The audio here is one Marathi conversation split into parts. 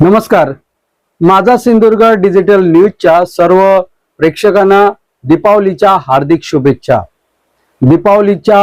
नमस्कार. माझा सिंधुदुर्ग डिजिटल न्यूजच्या सर्व प्रेक्षकांना दीपावलीच्या हार्दिक शुभेच्छा. दीपावलीच्या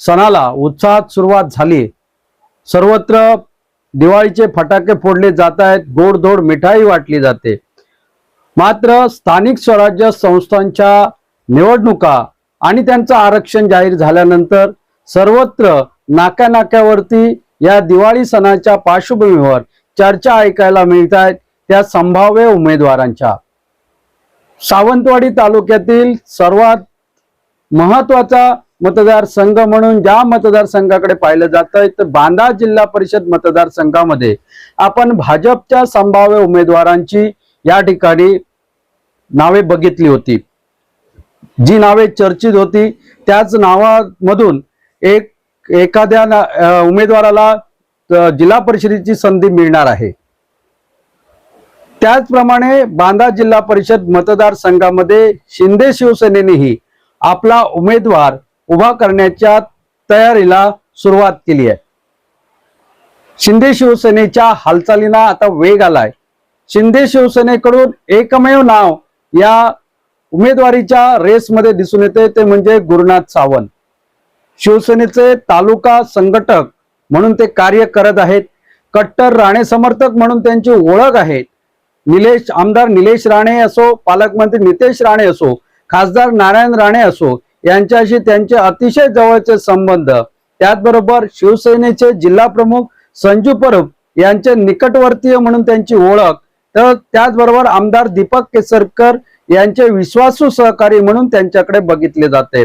सणाला उत्साहात सुरुवात झाली. सर्वत्र दिवाळीचे फटाके फोडले जात आहेत गोडधोड मिठाई वाटली जाते. मात्र स्थानिक स्वराज्य संस्थांच्या निवडणुका आणि त्यांचं आरक्षण जाहीर झाल्यानंतर सर्वत्र नाक्या नाक्यावरती या दिवाळी सणाच्या पार्श्वभूमीवर चर्चा ऐकायला मिळत आहेत त्या संभाव्य उमेदवारांच्या. सावंतवाडी तालुक्यातील सर्वात महत्त्वाचा मतदारसंघ म्हणून ज्या मतदारसंघाकडे पाहिलं जात आहे तर बांदा जिल्हा परिषद मतदारसंघामध्ये आपण भाजपच्या संभाव्य उमेदवारांची या ठिकाणी नावे बघितली होती. जी नावे चर्चित होती त्याच नावामधून एक एखाद्या ना- उमेदवाराला जिल्हा परिषदेची संधी मिळणार आहे. त्याचप्रमाणे बांदा जिल्हा परिषद मतदारसंघामध्ये शिंदे शिवसेनेनेही आपला उमेदवार उभा करण्याच्या तयारीला सुरुवात केली आहे. शिंदे शिवसेनेच्या हालचालींना आता वेग आलाय. शिंदे शिवसेनेकडून एकमेव नाव या उमेदवारीच्या रेसमध्ये दिसून येते ते म्हणजे गुरुनाथ सावंत. शिवसेनेचे तालुका संघटक म्हणून ते कार्य करत आहेत. कट्टर राणे समर्थक म्हणून त्यांची ओळख आहे. निलेश आमदार निलेश राणे असो पालकमंत्री नितेश राणे असो खासदार नारायण राणे असो यांच्याशी त्यांचे अतिशय जवळचे संबंध. त्याचबरोबर शिवसेनेचे जिल्हा प्रमुख संजू परब यांचे निकटवर्तीय म्हणून त्यांची ओळख. तर त्याचबरोबर आमदार दीपक केसरकर यांचे विश्वासू सहकारी म्हणून त्यांच्याकडे बघितले जाते.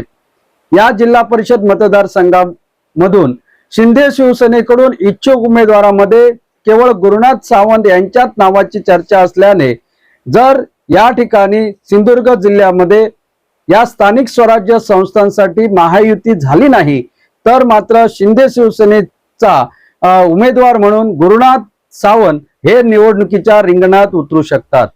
या जिल्हा परिषद मतदारसंघामधून शिंदे शिवसेनेकडून इच्छुक उमेदवारामध्ये केवळ गुरुनाथ सावंत यांच्याच नावाची चर्चा असल्याने जर या ठिकाणी सिंधुदुर्ग जिल्ह्यामध्ये या स्थानिक स्वराज्य संस्थांसाठी महायुती झाली नाही तर मात्र शिंदे शिवसेनेचा उमेदवार म्हणून गुरुनाथ सावंत हे निवडणुकीच्या रिंगणात उतरू शकतात.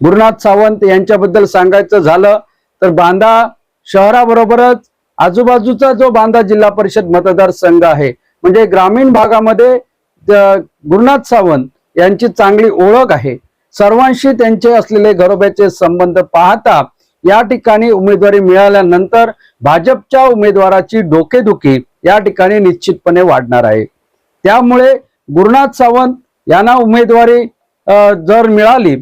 गुरुनाथ सावंत यांच्याबद्दल सांगायचं झालं तर बांदा शहराबरोबरच आजूबाजूचा जो बांदा जिल्हा परिषद मतदारसंघ आहे म्हणजे ग्रामीण भागामध्ये गुरुनाथ सावंत यांची चांगली ओळख आहे. सर्वांशी त्यांचे असलेले घरोब्याचे संबंध पाहता या ठिकाणी उमेदवारी मिळाल्यानंतर भाजपच्या उमेदवाराची डोकेदुखी या ठिकाणी निश्चितपणे वाढणार आहे. त्यामुळे गुरुनाथ सावंत यांना उमेदवारी जर मिळाली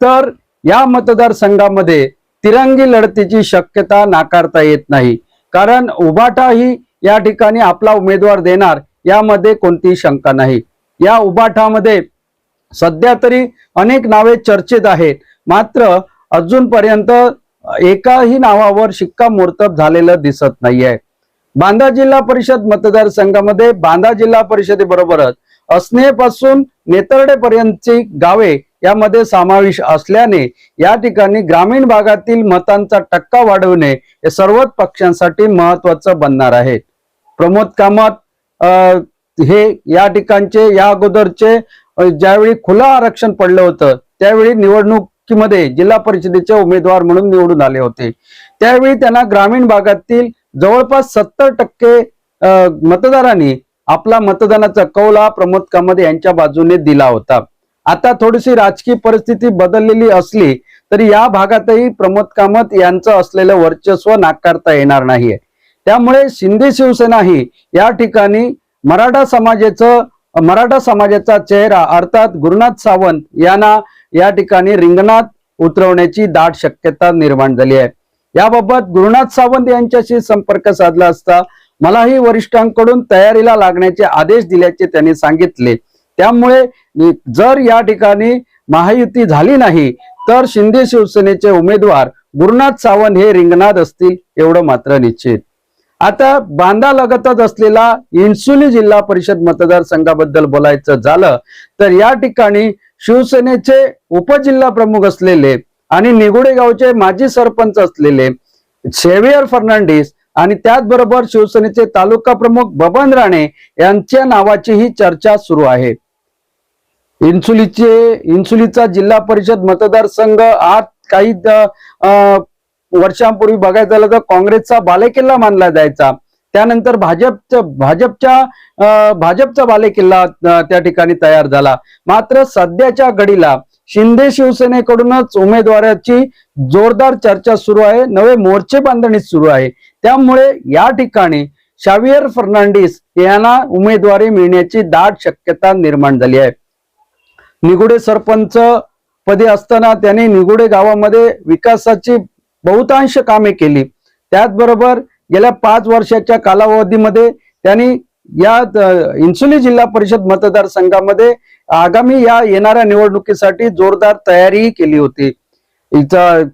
तर या मतदारसंघामध्ये तिरंगी लढतीची शक्यता नाकारता येत नाही. कारण उभाटाही या ठिकाणी आपला उमेदवार देणार यामध्ये कोणतीही शंका नाही. या उभाटामध्ये सध्या तरी अनेक नावे चर्चेत आहेत. मात्र अजूनपर्यंत एकाही नावावर शिक्कामोर्तब झालेलं दिसत नाहीये. बांदा जिल्हा परिषद मतदारसंघामध्ये बांदा जिल्हा परिषदेबरोबरच असनेपासून नेतर्डेपर्यंतची गावे यामध्ये समावेश असल्याने या ठिकाणी ग्रामीण भागातील मतांचा टक्का वाढवणे हे सर्वच पक्षांसाठी महत्वाचं बनणार आहे. प्रमोद कामत अं, हे या ठिकाणचे या अगोदरचे ज्यावेळी खुलं आरक्षण पडलं होतं त्यावेळी निवडणुकीमध्ये जिल्हा परिषदेचे उमेदवार म्हणून निवडून आले होते. त्यावेळी त्यांना ग्रामीण भागातील जवळपास सत्तर टक्के अं, मतदारांनी आपला मतदानाचा कौल हा प्रमोद कामत यांच्या बाजूने दिला होता. आता थोडीशी राजकीय परिस्थिती बदललेली असली तरी या भागातही प्रमोद कामत यांचं असलेलं वर्चस्व नाकारता येणार नाहीये. त्यामुळे शिंदे शिवसेना ही या ठिकाणी मराठा समाजाचं मराठा समाजाचा चेहरा अर्थात गुरुनाथ सावंत यांना या ठिकाणी रिंगणात उतरवण्याची दाट शक्यता निर्माण झाली आहे. याबाबत गुरुनाथ सावंत यांच्याशी संपर्क साधला असता मलाही वरिष्ठांकडून तयारीला लागण्याचे आदेश दिल्याचे त्यांनी सांगितले. त्यामुळे जर या ठिकाणी महायुती झाली नाही तर शिंदे शिवसेनेचे उमेदवार गुरुनाथ सावंत हे रिंगणात असतील एवढं मात्र निश्चित. आता बांदा लगतच असलेला इन्सुली जिल्हा परिषद मतदारसंघाबद्दल बोलायचं झालं तर या ठिकाणी शिवसेनेचे उपजिल्हा प्रमुख असलेले आणि निगुडे गावचे माजी सरपंच असलेले शेवियर फर्नांडिस आणि त्याचबरोबर शिवसेनेचे तालुका प्रमुख बबन राणे यांच्या नावाचीही चर्चा सुरू आहे. इन्सुलीचे इन्सुलीचा जिल्हा परिषद मतदारसंघ आज काही वर्षांपूर्वी बघायचं झालं तर काँग्रेसचा बालेकिल्ला मानला जायचा. त्यानंतर भाजपचं भाजपच्या भाजपचा बालेकिल्ला त्या ठिकाणी तयार झाला. मात्र सध्याच्या घडीला शिंदे शिवसेनेकडूनच उमेदवाराची जोरदार चर्चा सुरू आहे नवे मोर्चे बांधणी सुरू आहे. त्यामुळे या ठिकाणी शावियर फर्नांडिस यांना उमेदवारी मिळण्याची दाट शक्यता निर्माण झाली आहे. निगुडे सरपंच पदी असताना त्यांनी निगुडे गावामध्ये विकासाची बहुतांश कामे केली. त्याचबरोबर गेल्या पाच वर्षाच्या कालावधीमध्ये त्यांनी या इन्सुली जिल्हा परिषद मतदारसंघामध्ये आगामी या येणाऱ्या निवडणुकीसाठी जोरदार तयारीही केली होती.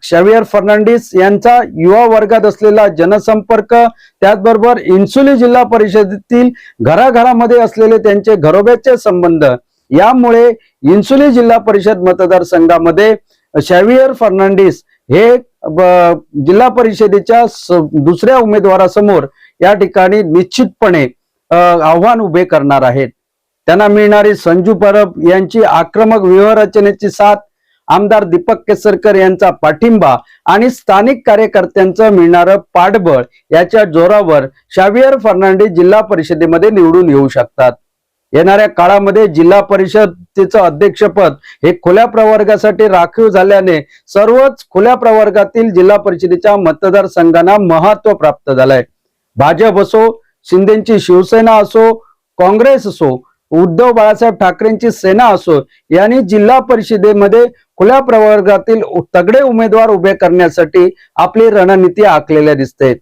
शेवियर फर्नांडिस यांचा युवा वर्गात असलेला जनसंपर्क त्याचबरोबर इन्सुली जिल्हा परिषदेतील घराघरामध्ये असलेले त्यांचे घरोब्याचे संबंध यामुळे इन्सुली जिल्हा परिषद मतदारसंघामध्ये शॅवियर फर्नांडिस हे जिल्हा परिषदेच्या दुसऱ्या उमेदवारासमोर या ठिकाणी निश्चितपणे आव्हान उभे करणार आहेत. त्यांना मिळणारी संजू परब यांची आक्रमक व्यूहरचनेची साथ आमदार दीपक केसरकर यांचा पाठिंबा आणि स्थानिक कार्यकर्त्यांचं मिळणारं पाठबळ याच्या जोरावर शावियर फर्नांडिस जिल्हा परिषदेमध्ये निवडून येऊ शकतात. येणाऱ्या काळामध्ये जिल्हा परिषदेचं अध्यक्षपद हे खुल्या प्रवर्गासाठी राखीव झाल्याने सर्वच खुल्या प्रवर्गातील जिल्हा परिषदेच्या मतदारसंघांना महत्त्व प्राप्त झालंय. भाजप असो शिंदेची शिवसेना असो काँग्रेस असो उद्धव बाळासाहेब ठाकरेंची सेना असो यांनी जिल्हा परिषदेमध्ये खुल्या प्रवर्गातील तगडे उमेदवार उभे करण्यासाठी आपली रणनीती आखलेल्या दिसते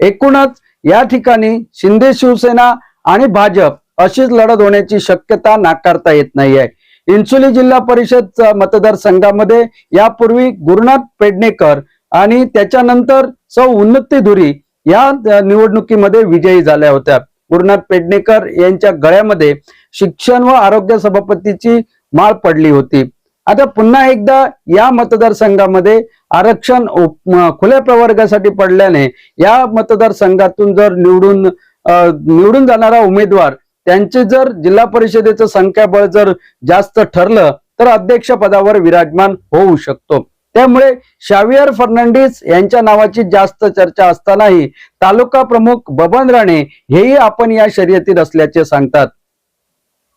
एकूणच या ठिकाणी शिंदे शिवसेना आणि भाजप अशीच लढत होण्याची शक्यता नाकारता येत नाहीये. इन्सुली जिल्हा परिषद मतदारसंघामध्ये यापूर्वी गुरुनाथ पेडणेकर आणि त्याच्यानंतर सौ उन्नती धुरी या निवडणुकीमध्ये विजयी झाल्या होत्या. गुरुनाथ पेडणेकर यांच्या गळ्यामध्ये शिक्षण व आरोग्य सभापतीची माळ पडली होती. आता पुन्हा एकदा या मतदारसंघामध्ये आरक्षण खुल्या प्रवर्गासाठी पडल्याने या मतदारसंघातून जर निवडून निवडून जाणारा उमेदवार त्यांचे जर जिल्हा परिषदेचं संख्याबळ जर जास्त ठरलं तर अध्यक्ष पदावर विराजमान होऊ शकतो. त्यामुळे शावियर फर्नांडिस यांच्या नावाची जास्त चर्चा असतानाही तालुका प्रमुख बबन राणे हेही आपण या शर्यतीत असल्याचे सांगतात.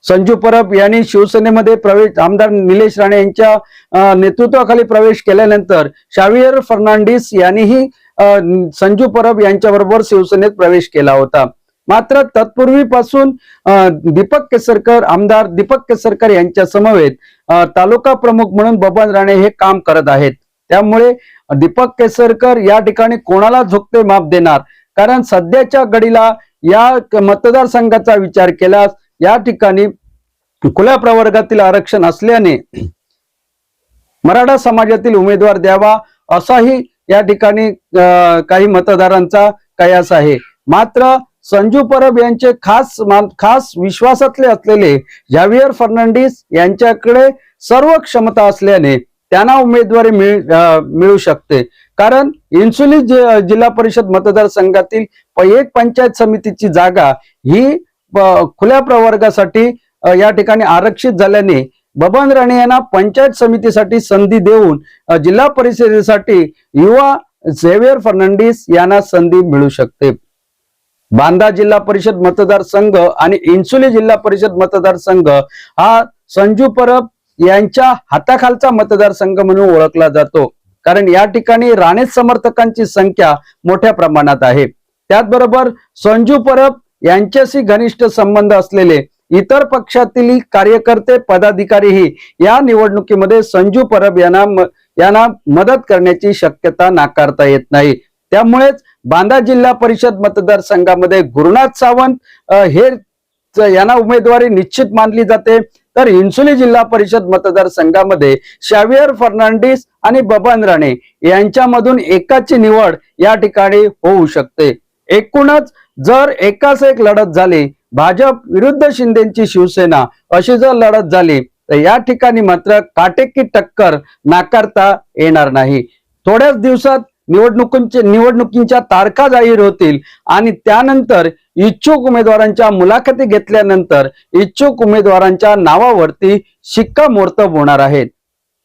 संजू परब यांनी शिवसेनेमध्ये प्रवेश आमदार निलेश राणे यांच्या नेतृत्वाखाली प्रवेश केल्यानंतर शावियर फर्नांडिस यांनीही संजू परब यांच्याबरोबर शिवसेनेत प्रवेश केला होता. मात्र तत्पूर्वीपासून दीपक केसरकर आमदार दीपक केसरकर यांच्या समवेत तालुका प्रमुख म्हणून बबन राणे हे काम करत आहेत. त्यामुळे दीपक केसरकर या ठिकाणी कोणाला झोकते माप देणार? कारण सध्याच्या घडीला या मतदारसंघाचा विचार केल्यास या ठिकाणी खुल्या प्रवर्गातील आरक्षण असल्याने मराठा समाजातील उमेदवार द्यावा असाही या ठिकाणी काही मतदारांचा कयास आहे. मात्र संजू परब यांचे खास मान- खास विश्वासातले असलेले जावियर फर्नांडिस यांच्याकडे सर्व क्षमता असल्याने त्यांना उमेदवारी मिळ मिळू शकते. कारण इन्सुली जिल्हा परिषद मतदारसंघातील एक पंचायत समितीची जागा ही खुल्या प्रवर्गासाठी या ठिकाणी आरक्षित झाल्याने बबन राणे यांना पंचायत समितीसाठी संधी देऊन जिल्हा परिषदेसाठी युवा झेवियर फर्नांडिस यांना संधी मिळू शकते. बांदा जिल्हा परिषद मतदारसंघ आणि इन्सुली जिल्हा परिषद मतदारसंघ हा संजू परब यांच्या हाताखालचा मतदारसंघ म्हणून ओळखला जातो. कारण या ठिकाणी राणे समर्थकांची संख्या मोठ्या प्रमाणात आहे. त्याचबरोबर संजू परब यांच्याशी घनिष्ठ संबंध असलेले इतर पक्षातील कार्यकर्ते पदाधिकारीही या निवडणुकीमध्ये संजू परब यांना यांना मदत करण्याची शक्यता नाकारता येत नाही. त्यामुळेच बांदा जिल्हा परिषद मतदारसंघामध्ये गुरुनाथ सावंत हे यांना उमेदवारी निश्चित मानली जाते. तर इन्सुली जिल्हा परिषद मतदारसंघामध्ये शावियर फर्नांडिस आणि बबन राणे यांच्यामधून एकाची निवड या ठिकाणी होऊ शकते. एकूणच जर एकाच एक लढत झाली भाजप विरुद्ध शिंदेची शिवसेना अशी जर लढत झाली तर या ठिकाणी मात्र काटेकी टक्कर नाकारता येणार नाही. थोड्याच दिवसात निवडणुकींचे निवडणुकींच्या तारखा जाहीर होतील. आणि त्यानंतर इच्छुक उमेदवारांच्या मुलाखती घेतल्यानंतर इच्छुक उमेदवारांच्या नावावरती शिक्कामोर्तब होणार आहेत.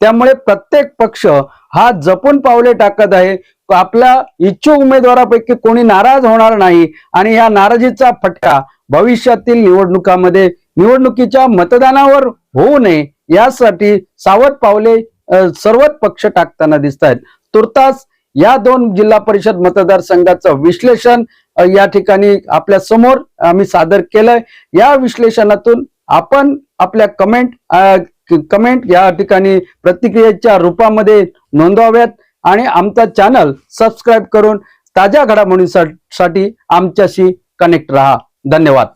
त्यामुळे प्रत्येक पक्ष हा जपून पावले टाकत आहे. आपल्या इच्छुक उमेदवारापैकी कोणी नाराज होणार नाही. आणि या नाराजीचा फटका भविष्यातील निवडणुकामध्ये निवडणुकीच्या मतदानावर होऊ नये यासाठी सावध पावले सर्वच पक्ष टाकताना दिसत आहेत तुर्तास या दोन जिल्हा परिषद मतदारसंघाचं विश्लेषण या ठिकाणी आपल्यासमोर आम्ही सादर केलंय. या विश्लेषणातून आपण आपल्या कमेंट कमेंट या ठिकाणी प्रतिक्रियेच्या रूपामध्ये नोंदवाव्यात आणि आमचा चॅनल सबस्क्राईब करून ताज्या घडामोडींसाठी आमच्याशी कनेक्ट राहा. धन्यवाद.